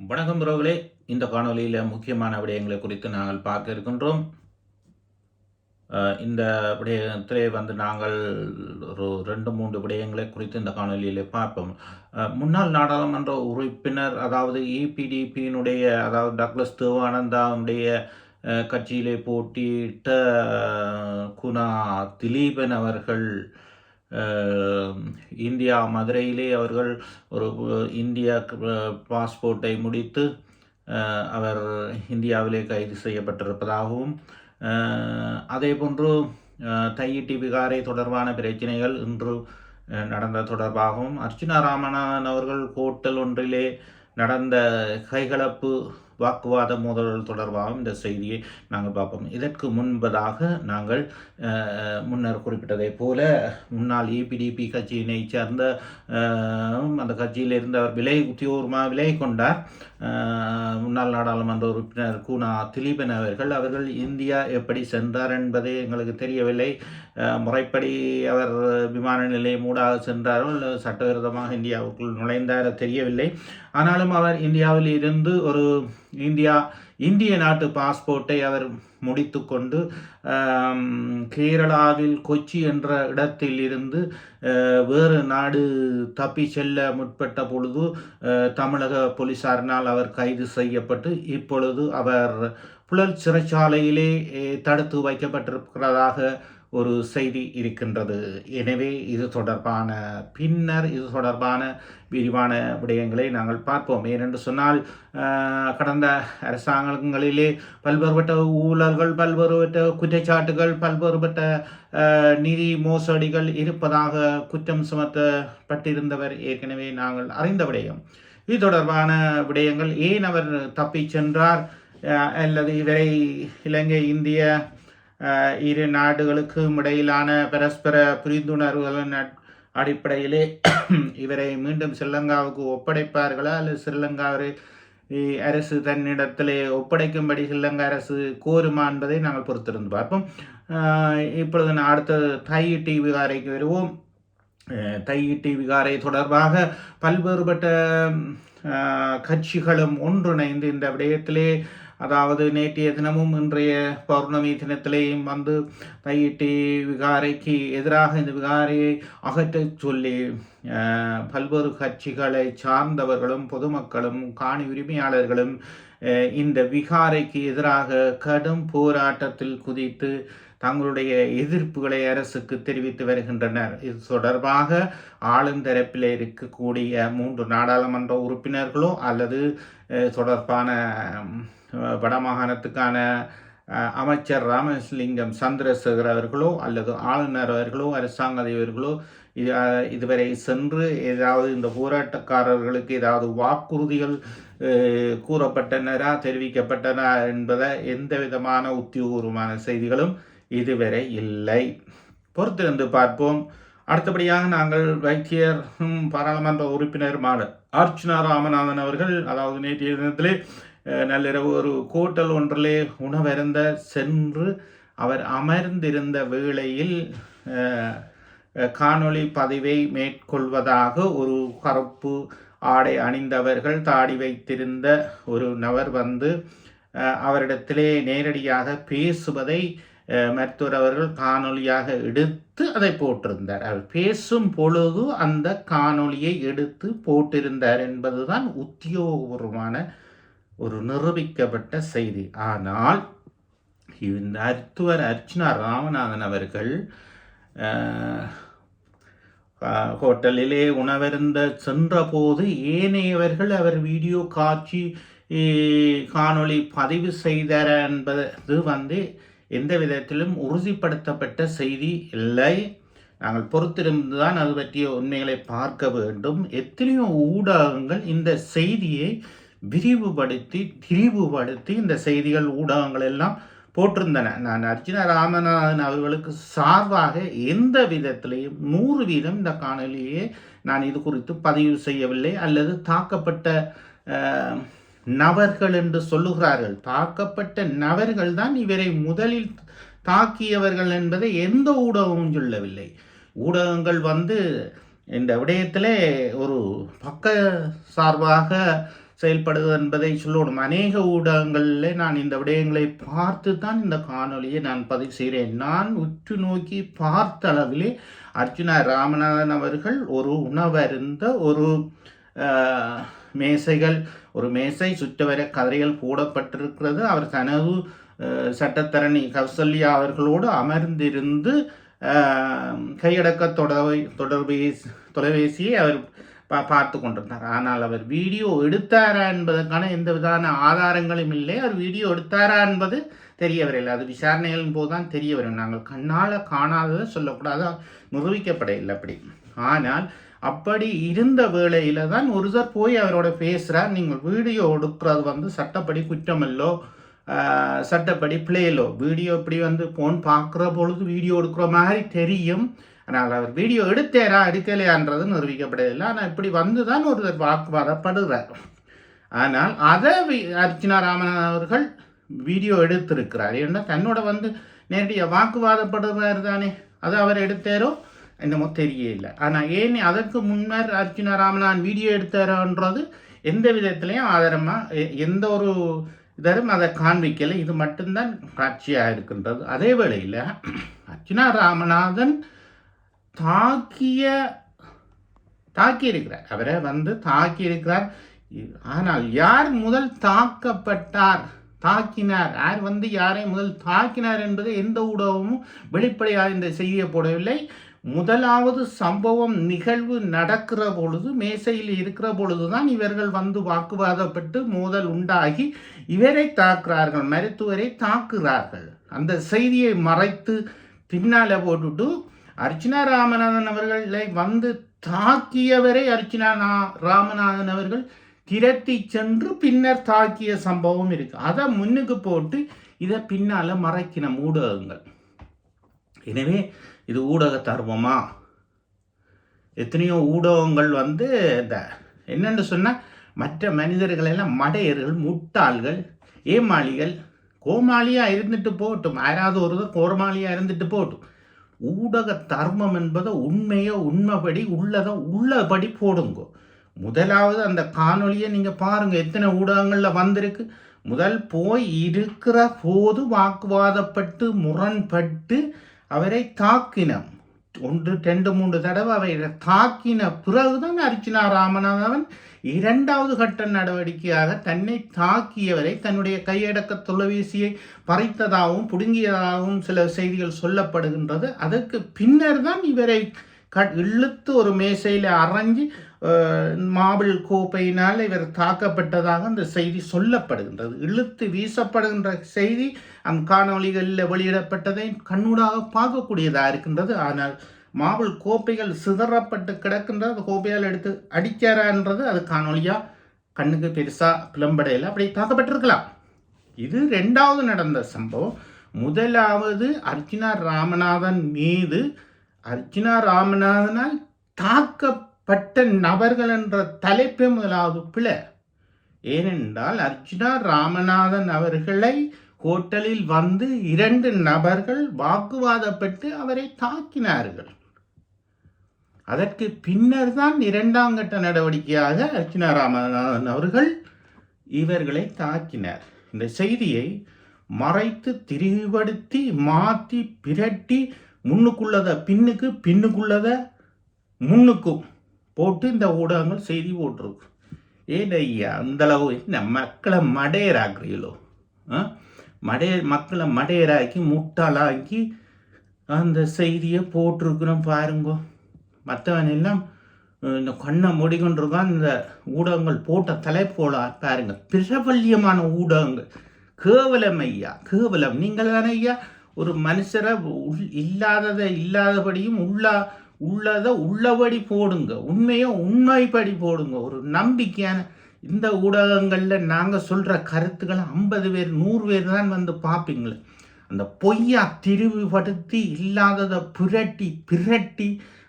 வணக்கம் உறவுகளே. இந்த காணொளியில் முக்கியமான விடயங்களை குறித்து நாங்கள் பார்க்க இருக்கின்றோம். இந்த விடயத்திலே வந்து நாங்கள் ஒரு ரெண்டு மூன்று விடயங்களை குறித்து இந்த காணொலியிலே பார்ப்போம். முன்னாள் நாடாளுமன்ற உறுப்பினர் அதாவது இபிடிபியினுடைய அதாவது டக்ளஸ் தேவானந்தாவுடைய கட்சியிலே போட்டியிட்ட குணா திலீபன் அவர்கள் இந்தியா மதுரையிலே அவர்கள் ஒரு இந்தியா பாஸ்போர்ட்டை முடித்து அவர் இந்தியாவிலே கைது செய்யப்பட்டிருப்பதாகவும் அதே போன்று தையிட்டி விகாரை தொடர்பான பிரச்சனைகள் இன்று நடந்த தொடர்பாகவும் அர்ச்சுனா ராமநாதன் அவர்கள் ஹோட்டல் ஒன்றிலே நடந்த கைகலப்பு வாக்குவாத மோதல்கள் தொடர்பாகவும் இந்த செய்தியை நாங்கள் பார்ப்போம். இதற்கு முன்பதாக நாங்கள் அஹ், முன்னர் குறிப்பிட்டதைப் போல முன்னாள் இபிடிபி கட்சியினை சேர்ந்த அஹ், அந்த கட்சியில் இருந்தவர் விலை உத்தியோகமாக விலை கொண்டார். முன்னாள் நாடாளுமன்ற உறுப்பினர் கூனா திலீபன் அவர்கள் அவர்கள் இந்தியா எப்படி சென்றார் என்பதே எங்களுக்கு தெரியவில்லை. முறைப்படி அவர் விமான நிலையம் ஊடாக சென்றாரோ இல்லை சட்டவிரோதமாக இந்தியாவுக்குள் நுழைந்தாரோ தெரியவில்லை. ஆனாலும் அவர் இந்தியாவில் இருந்து ஒரு இந்தியா இந்திய நாட்டு பாஸ்போர்ட்டை அவர் முடித்துக்கொண்டு கொண்டு கேரளாவில் கொச்சி என்ற இடத்தில் இருந்து வேறு நாடு தப்பி செல்ல முற்பட்ட பொழுது தமிழக போலீசாரினால் அவர் கைது செய்யப்பட்டு இப்பொழுது அவர் புழல் சிறைச்சாலையிலே தடுத்து வைக்கப்பட்டிருக்கிறதாக ஒரு செய்தி இருக்கின்றது. எனவே இது தொடர்பான பின்னர் இது தொடர்பான விரிவான விடயங்களை நாங்கள் பார்ப்போம். ஏனென்று சொன்னால் கடந்த அரசாங்கங்களிலே பல்வேறுபட்ட ஊழல்கள் பல்வேறுபட்ட குற்றச்சாட்டுகள் பல்வேறுபட்ட நிதி மோசடிகள் இருப்பதாக குற்றம் சுமத்தப்பட்டிருந்தவர் ஏற்கனவே நாங்கள் அறிந்த விடயம். இது தொடர்பான விடயங்கள் ஏன் அவர் தப்பிச் சென்றார்? அல்லது இவரை இலங்கை இந்திய இரு நாடுகளுக்கும் இடையிலான பரஸ்பர புரிந்துணர்வுகளின் அடிப்படையிலே இவரை மீண்டும் ஸ்ரீலங்காவுக்கு ஒப்படைப்பார்களா? அல்லது ஸ்ரீலங்காவை அரசு தன்னிடத்திலே ஒப்படைக்கும்படி ஸ்ரீலங்கா அரசு கோருமா என்பதை நாங்கள் பொறுத்திருந்து பார்ப்போம். இப்பொழுது நான் அடுத்த தையிட்டி விகாரைக்கு வருவோம். தை தையிட்டி விகாரை தொடர்பாக பல்வேறுபட்ட கட்சிகளும் ஒன்றிணைந்து இந்த விடயத்திலே அதாவது நேற்றைய தினமும் இன்றைய பௌர்ணமி தினத்திலேயும் வந்து தையிட்டி விகாரைக்கு எதிராக இந்த விகாரையை அகற்றச் சொல்லி பல்வேறு கட்சிகளை சார்ந்தவர்களும் பொதுமக்களும் காணி உரிமையாளர்களும் இந்த விகாரைக்கு எதிராக கடும் போராட்டத்தில் குதித்து தங்களுடைய எதிர்ப்புகளை அரசுக்கு தெரிவித்து வருகின்றனர். இது தொடர்பாக ஆளுந்தரப்பில் இருக்கக்கூடிய மூன்று நாடாளுமன்ற உறுப்பினர்களோ அல்லது தொடர்பான வடமாகாணத்துக்கான அமைச்சர் ராமலிங்கம் சந்திரசேகர் அவர்களோ அல்லது ஆளுநர் அவர்களோ அரசாங்க அதிபர்களோ இது இதுவரை சென்று ஏதாவது இந்த போராட்டக்காரர்களுக்கு ஏதாவது வாக்குறுதிகள் கூறப்பட்டனரா தெரிவிக்கப்பட்டன என்பதை எந்த விதமான உத்தியோகபூர்வமான செய்திகளும் இதுவரை இல்லை. பொறுத்திருந்து பார்ப்போம். அடுத்தபடியாக நாங்கள் வைத்தியர் பாராளுமன்ற உறுப்பினருமான அர்ச்சுனா ராமநாதன் அவர்கள் அதாவது நேற்றைய தினத்திலே நள்ளிரவு ஒரு கூட்டல் ஒன்றிலே உணவருந்த சென்று அவர் அமர்ந்திருந்த வேளையில் காணொளி பதிவை மேற்கொள்வதாக ஒரு கருப்பு ஆடை அணிந்தவர்கள் தாடி வைத்திருந்த ஒரு நபர் வந்து அவரிடத்திலே நேரடியாக பேசுவதை மருத்துவர் அவர்கள் காணொளியாக எடுத்து அதை போட்டிருந்தார். அவர் பேசும் பொழுது அந்த காணொளியை எடுத்து போட்டிருந்தார் என்பதுதான் உத்தியோகபூர்வமான ஒரு நிரூபிக்கப்பட்ட செய்தி. ஆனால் இந்த மருத்துவர் அர்ச்சனா ராமநாதன் அவர்கள் ஹோட்டலிலே உணவருந்த சென்றபோது ஏனையவர்கள் அவர் வீடியோ காட்சி காணொளி பதிவு செய்தார் என்பது வந்து எந்த விதத்திலும் உறுதிப்படுத்தப்பட்ட செய்தி இல்லை. நாங்கள் பொறுத்திருந்து தான் அது பற்றிய உண்மைகளை பார்க்க வேண்டும். எத்தனையோ ஊடகங்கள் இந்த செய்தியை விரிவுபடுத்தி திரிவுபடுத்தி இந்த செய்திகள் ஊடகங்கள் எல்லாம் போட்டிருந்தன. நான் அர்ஜுன ராமநாதன் அவர்களுக்கு சார்பாக எந்த விதத்திலையும் நூறு வீதம் இந்த காணொலியை நான் இது குறித்து பதிவு செய்யவில்லை. அல்லது தாக்கப்பட்ட நபர்கள் என்று சொல்லுகிறார்கள். தாக்கப்பட்ட நபர்கள் தான் இவரை முதலில் தாக்கியவர்கள் என்பதை எந்த ஊடகமும் சொல்லவில்லை. ஊடகங்கள் வந்து இந்த விடயத்தில் ஒரு பக்க சார்பாக செயல்படுது என்பதை சொல்லணும். அநேக ஊடகங்களில் நான் இந்த விடயங்களை பார்த்து தான் இந்த காணொலியை நான் பதிவு செய்கிறேன். நான் உற்று நோக்கி பார்த்த அளவிலே அர்ஜுனா ராமநாதன் அவர்கள் ஒரு உணவருந்த ஒரு மேசைகள் ஒரு மேசை சுற்றவர கதைகள் போடப்பட்டிருக்கிறது. அவர் தனது சட்டத்தரணி கௌசல்யா அவர்களோடு அமர்ந்திருந்து கையடக்க தொடர்பை தொடர்பேசி தொலைபேசியை அவர் பா பார்த்து கொண்டிருந்தார். ஆனால் அவர் வீடியோ எடுத்தாரா என்பதற்கான எந்த விதமான ஆதாரங்களும் இல்லை. அவர் வீடியோ எடுத்தாரா என்பது தெரிய வரவில்லை அது விசாரணைகளின் போது தான் தெரிய வரும் நாங்கள் கண்ணால் காணாததை சொல்லக்கூடாது. நிரூபிக்கப்படவில்லை அப்படி. ஆனால் அப்படி இருந்த வேளையில தான் ஒருத்தர் போய் அவரோட பேசுகிறார் நீங்கள் வீடியோ எடுக்கிறது வந்து சட்டப்படி குற்றமல்லோ சட்டப்படி பிளேலோ வீடியோ இப்படி வந்து ஃபோன் பார்க்குற பொழுது வீடியோ எடுக்கிற மாதிரி தெரியும். ஆனால் அவர் வீடியோ எடுத்தேரா எடுக்கலையான்றது நிரூபிக்கப்படவில்லை. ஆனால் இப்படி வந்து தான் ஒருத்தர் வாக்குவாதப்படுகிறார். ஆனால் அதை வி- அர்ச்சனா ராமன் அவர்கள் வீடியோ எடுத்திருக்கிறார். ஏன்னா தன்னோட வந்து நேரடியாக வாக்குவாதப்படுகிறார் தானே அது அவர் எடுத்தாரோ? என்னமோ தெரியல. ஆனால் ஏன் அதற்கு முன்னர் அர்ஜுனா ராமநாதன் வீடியோ எடுத்தாரன்றது எந்த விதத்துலையும் ஆதாரமாக எந்த ஒரு இதரும் அதை காண்பிக்கலை. இது மட்டும்தான் காட்சியாக இருக்கின்றது. அதே வேளையில் அர்ஜுனா ராமநாதன் தாக்கிய தாக்கியிருக்கிறார். அவரை வந்து தாக்கியிருக்கிறார். ஆனால் யார் முதல் தாக்கப்பட்டார் தாக்கினார்? யார் வந்து யாரை முதல் தாக்கினார் என்பது எந்த ஊடகமும் வெளிப்படையாக இந்த செய்தியை போடவில்லை. முதலாவது சம்பவம் நிகழ்வு நடக்கிற பொழுது மேசையில் இருக்கிற பொழுதுதான் இவர்கள் வந்து வாக்குவாதப்பட்டு மோதல் உண்டாகி இவரை தாக்குறார்கள் மருத்துவரை தாக்குகிறார்கள் அந்த செய்தியை மறைத்து பின்னால போட்டுட்டு அர்ச்சனா ராமநாதன் அவர்களை வந்து தாக்கியவரை அர்ச்சனா நா- ராமநாதன் அவர்கள். திரட்டி சென்று பின்னர் தாக்கிய சம்பவம் இருக்கு. அதை முன்னுக்கு போட்டு இதை பின்னால மறைக்கின ஊடகங்கள். எனவே இது ஊடக தர்மமா எத்தனையோ ஊடகங்கள் வந்து இந்த என்னென்னு சொன்னால் மற்ற மனிதர்கள் எல்லாம் மடையர்கள் முட்டாள்கள் ஏமாளிகள் கோமாளியாக இருந்துட்டு போகட்டும். யாராவது ஒரு கோமாளியாக இருந்துட்டு போகட்டும். ஊடக தர்மம் என்பதை உண்மையோ உண்மைப்படி உள்ளதை உள்ளபடி போடுங்க. முதலாவது அந்த காணொளியை நீங்கள் பாருங்கள் எத்தனை ஊடகங்களில் வந்திருக்கு? முதல் போய் இருக்கிற போது வாக்குவாதப்பட்டு முரண்பட்டு அவரை தாக்கினம். ஒன்று ரெண்டு மூன்று தடவை அவரை தாக்கின பிறகுதான் அர்ச்சனா ராமநாதன் இரண்டாவது கட்ட நடவடிக்கையாக தன்னை தாக்கியவரை தன்னுடைய கையடக்க தொலைபேசியை பறித்ததாகவும் புடுங்கியதாகவும் சில செய்திகள் சொல்லப்படுகின்றது. அதற்கு பின்னர் தான் இவரை க இழுத்து ஒரு மேசையில் அரைஞ்சு மாபிள் கோப்பையினால் இவர் தாக்கப்பட்டதாக அந்த செய்தி சொல்லப்படுகின்றது. இழுத்து வீசப்படுகின்ற செய்தி அந்த காணொளிகளில் வெளியிடப்பட்டதை கண்ணூடாக பார்க்கக்கூடியதாக இருக்கின்றது. ஆனால் மாபிள் கோப்பைகள் சிதறப்பட்டு கிடக்கின்றது. அந்த கோப்பையால் எடுத்து அடிக்கிறான்றது அது காணொளியாக கண்ணுக்கு பெருசாக பிளம்படையில் அப்படி தாக்கப்பட்டிருக்கலாம். இது ரெண்டாவது நடந்த சம்பவம். முதலாவது அர்ச்சனா ராமநாதன் மீது அர்ச்சனா ராமநாதனால் தாக்க பட்ட நபர்கள் என்ற தலைப்பே முதலாவது பிழை ஏனென்றால் அர்ச்சனா ராமநாதன் அவர்களை ஹோட்டலில் வந்து இரண்டு நபர்கள் வாக்குவாதப்பட்டு அவரை தாக்கினார்கள். அதற்கு பின்னர் தான் இரண்டாம் கட்ட நடவடிக்கையாக அர்ச்சனா ராமநாதன் அவர்கள் இவர்களை தாக்கினார். இந்த செய்தியை மறைத்து திரிவுபடுத்தி மாற்றி பிரட்டி முன்னுக்குள்ளதை பின்னுக்கு பின்னுக்குள்ளதை முன்னுக்கும். போட்டு இந்த ஊடகங்கள் செய்தி போட்டிருக்கு. ஏன் ஐயா? அந்தளவு என்ன? மக்களை மடையராக்குறீங்களோ மடைய மக்களை மடையராக்கி முட்டாளாக்கி அந்த செய்தியை போட்டிருக்கிறோம் பாருங்க. மற்றவன் எல்லாம் இந்த கண்ணை மூடிக்கொண்டிருக்கான். இந்த ஊடகங்கள் போட்ட தலைப்போல பாருங்க. பிரபல்யமான ஊடகங்கள். கேவலம் ஐயா கேவலம். நீங்கள் தானே ஐயா? ஒரு மனுஷரை உள் இல்லாததை இல்லாதபடியும் உள்ளா உள்ளதை உள்ளபடி போடுங்க. உண்மையை உண்மைப்படி போடுங்க. ஒரு நம்பிக்கையான இந்த ஊடகங்களில் நாங்கள் சொல்கிற கருத்துக்களை ஐம்பது பேர் நூறு பேர் தான் வந்து பார்ப்பீங்களே அந்த பொய்யா திரிவுபடுத்தி இல்லாததை புரட்டி பிரட்டி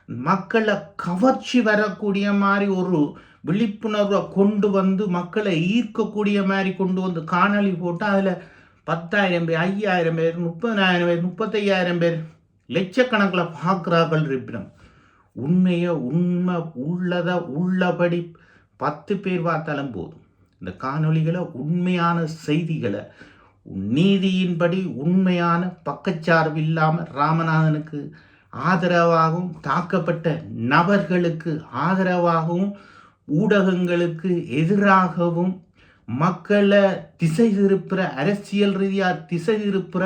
மக்களை கவர்ச்சி வரக்கூடிய மாதிரி ஒரு விழிப்புணர்வை கொண்டு வந்து மக்களை ஈர்க்கக்கூடிய மாதிரி கொண்டு வந்து காணொலி போட்டு அதில் பத்தாயிரம் பேர் ஐயாயிரம் பேர் முப்பதாயிரம் பேர் முப்பத்தையாயிரம் பேர் லட்சக்கணக்கில் பார்க்குறார்கள் இருப்பிடம். உண்மையை உண்மை உள்ளதை உள்ளபடி பத்து பேர் பார்த்தாலும் போதும். இந்த காணொளிகளை உண்மையான செய்திகளை நீதியின்படி உண்மையான பக்கச்சார்பு இல்லாமல் ராமநாதனுக்கு ஆதரவாகவும் தாக்கப்பட்ட நபர்களுக்கு ஆதரவாகவும் ஊடகங்களுக்கு எதிராகவும் மக்களை திசை திருப்புற அரசியல் ரீதியாக திசை திருப்புற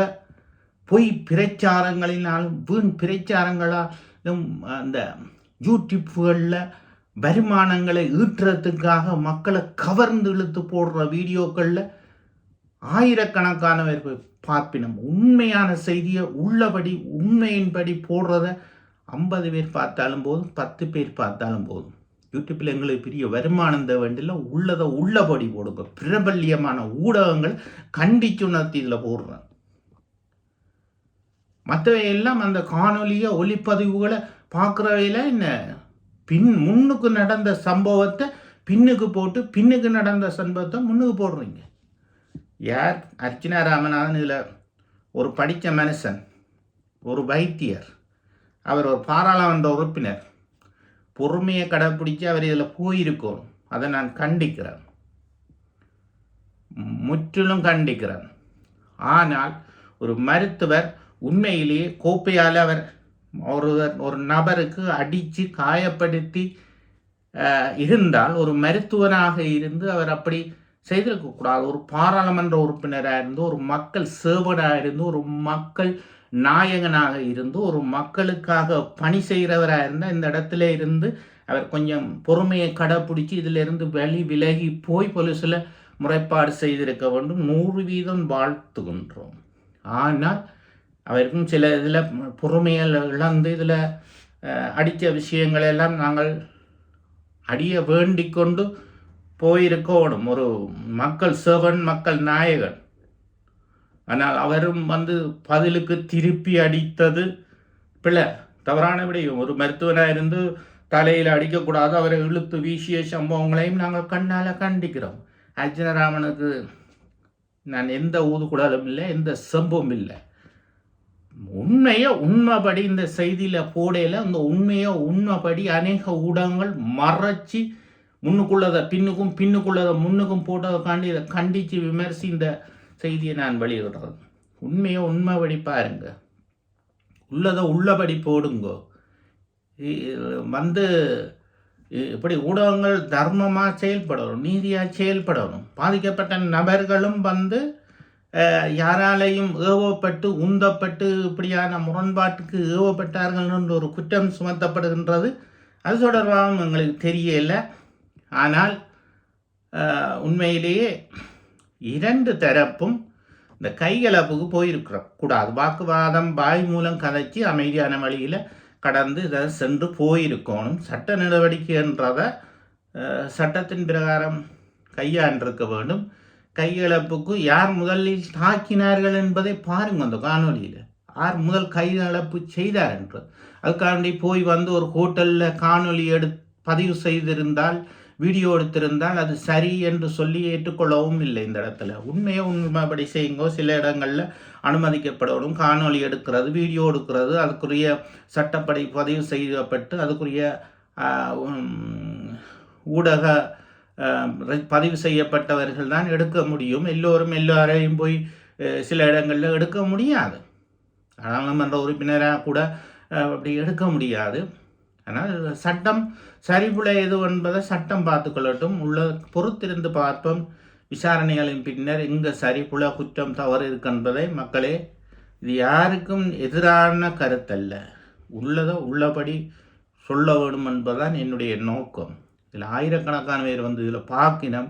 பொய் பிரச்சாரங்களினாலும் வீண் பிரச்சாரங்களால் அந்த யூடியூப்புகளில் வருமானங்களை ஈட்டுறதுக்காக மக்களை கவர்ந்து இழுத்து போடுற வீடியோக்களில் ஆயிரக்கணக்கானவர் பார்ப்பினம். உண்மையான செய்தியை உள்ளபடி உண்மையின்படி போடுறத ஐம்பது பேர் பார்த்தாலும் போதும் பத்து பேர் பார்த்தாலும் போதும். யூடியூப்பில் எங்களுக்கு பெரிய வருமானம் வேண்டியில் உள்ளதை உள்ளபடி போடுங்க. பிரபல்யமான ஊடகங்கள் கண்டிச்சுணர்த்தி இதில் போடுறேன். மற்றவை எல்லாம் அந்த காணொலியை ஒளிப்பதிவுகளை பார்க்குறவையில் என்ன? பின் முன்னுக்கு நடந்த சம்பவத்தை பின்னுக்கு போட்டு பின்னுக்கு நடந்த சம்பவத்தை முன்னுக்கு போடுறீங்க. யார்? அர்ச்சனா ராமநாதன் இதில் ஒரு படித்த மனுஷன் ஒரு வைத்தியர். அவர் ஒரு பாராளுமன்ற உறுப்பினர். பொறுமையை கடைப்பிடிச்சு அவர் இதில் போயிருக்கோம். அதை நான் கண்டிக்கிறேன். முற்றிலும் கண்டிக்கிறேன். ஆனால் ஒரு மருத்துவர் உண்மையிலேயே கோப்பையால் அவர் ஒருவர் ஒரு நபருக்கு அடித்து காயப்படுத்தி இருந்தால் ஒரு மருத்துவராக இருந்து அவர் அப்படி செய்திருக்கக்கூடாது. ஒரு பாராளுமன்ற உறுப்பினராக இருந்து ஒரு மக்கள் சேவடாக இருந்து ஒரு மக்கள் நாயகனாக இருந்து ஒரு மக்களுக்காக பணி செய்கிறவராக இருந்தால் இந்த இடத்துல இருந்து அவர் கொஞ்சம் பொறுமையை கடைப்பிடிச்சி இதிலிருந்து வெளி விலகி போய் போலீஸில் முறைப்பாடு செய்திருக்க வேண்டும். நூறு வீதம் வாழ்த்துகின்றோம். ஆனால் அவருக்கும் சில இதில் பொறுமையில் இழந்து இதில் அடித்த விஷயங்களெல்லாம் நாங்கள் அடிய வேண்டிக் கொண்டு போயிருக்கணும் ஒரு மக்கள் சேவன் மக்கள் நாயகன். ஆனால் அவரும் வந்து பதிலுக்கு திருப்பி அடித்தது பிள்ளை தவறான விடையும். ஒரு மருத்துவனாக இருந்து தலையில் அடிக்கக்கூடாது அவரை இழுத்து வீசிய சம்பவங்களையும் நாங்கள் கண்ணால் கண்டிக்கிறோம். அர்ஜுனராமனுக்கு நான் எந்த ஊதுகுடலும் இல்லை எந்த செம்பும் இல்லை. உண்மையை உண்மைப்படி இந்த செய்தியில் போடையில் அந்த உண்மையை உண்மைப்படி அநேக ஊடகங்கள் மறைச்சி முன்னுக்குள்ளதை பின்னுக்கும் பின்னுக்குள்ளதை முன்னுக்கும் போட்டதைக்காண்டி இதை கண்டித்து விமர்சி இந்த செய்தியை நான் வெளியிடுறேன் உண்மையை உண்மைப்படி பாருங்க. உள்ளதை உள்ளபடி போடுங்கோ. வந்து இப்படி ஊடகங்கள் தர்மமாக செயல்படணும் நீதியாக செயல்படணும். பாதிக்கப்பட்ட நபர்களும் வந்து யாராலையும் ஏவப்பட்டு உந்தப்பட்டு இப்படியான முரண்பாட்டுக்கு ஏவப்பட்டார்கள் என்று ஒரு குற்றம் சுமத்தப்படுகின்றது. அது தொடர்பாகவும் எங்களுக்கு தெரியல. ஆனால் உண்மையிலேயே இரண்டு தரப்பும் இந்த கைகலப்புக்கு போயிருக்கிறோம் கூடாது. வாக்குவாதம் வாய் மூலம் கதைச்சி அமைதியான வழியில் கடந்து இதை சென்று போயிருக்கணும். சட்ட நடவடிக்கைன்றதை சட்டத்தின் பிரகாரம் கையாண்டிருக்க வேண்டும். கையளப்புக்கு யார் முதலில் தாக்கினார்கள் என்பதை பாருங்க அந்த காணொலியில் யார் முதல் கையளப்பு செய்தார் என்று. அதுக்காண்டி போய் வந்து ஒரு ஹோட்டலில் காணொலி எடு பதிவு செய்திருந்தால் வீடியோ எடுத்திருந்தால் அது சரி என்று சொல்லி ஏற்றுக்கொள்ளவும் இல்லை இந்த இடத்துல. உண்மையை உண்மைப்படி செய்யுங்கோ. சில இடங்களில் அனுமதிக்கப்படணும். காணொலி எடுக்கிறது வீடியோ எடுக்கிறது அதுக்குரிய சட்டப்படி பதிவு செய்யப்பட்டு அதுக்குரிய ஊடக பதிவு செய்யப்பட்டவர்கள் தான் எடுக்க முடியும். எல்லோரும் எல்லோரையும் போய் சில இடங்களில் எடுக்க முடியாது. நாடாளுமன்ற உறுப்பினராக கூட அப்படி எடுக்க முடியாது. ஆனால் சட்டம் சரிபுல எது என்பதை சட்டம் பார்த்துக்கொள்ளட்டும். உள்ள பொறுத்திருந்து பார்ப்போம். விசாரணைகளின் பின்னர் இங்கு சரிபுல குற்றம் தவறு இருக்கின்றதை மக்களே இது யாருக்கும் எதிரான கருத்தல்ல. உள்ளதை உள்ளபடி சொல்ல வேண்டும் என்பதுதான் என்னுடைய நோக்கம். இதில் ஆயிரக்கணக்கான பேர் வந்து இதில் பார்க்கினோம்.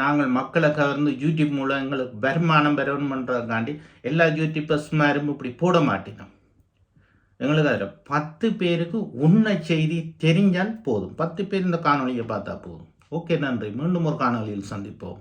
நாங்கள் மக்களை கவர்ந்து யூடியூப் மூலம் எங்களுக்கு வருமானம் பெறணுன்றதுக்காண்டி எல்லா யூடியூபர்ஸ்மாரும் இப்படி போட மாட்டினோம். எங்களுக்கு அதில் பத்து பேருக்கு உண்மை செய்தி தெரிஞ்சால் போதும். பத்து பேர் இந்த காணொலியை பார்த்தா போதும். ஓகே நன்றி. மீண்டும் ஒரு காணொலியில் சந்திப்போம்.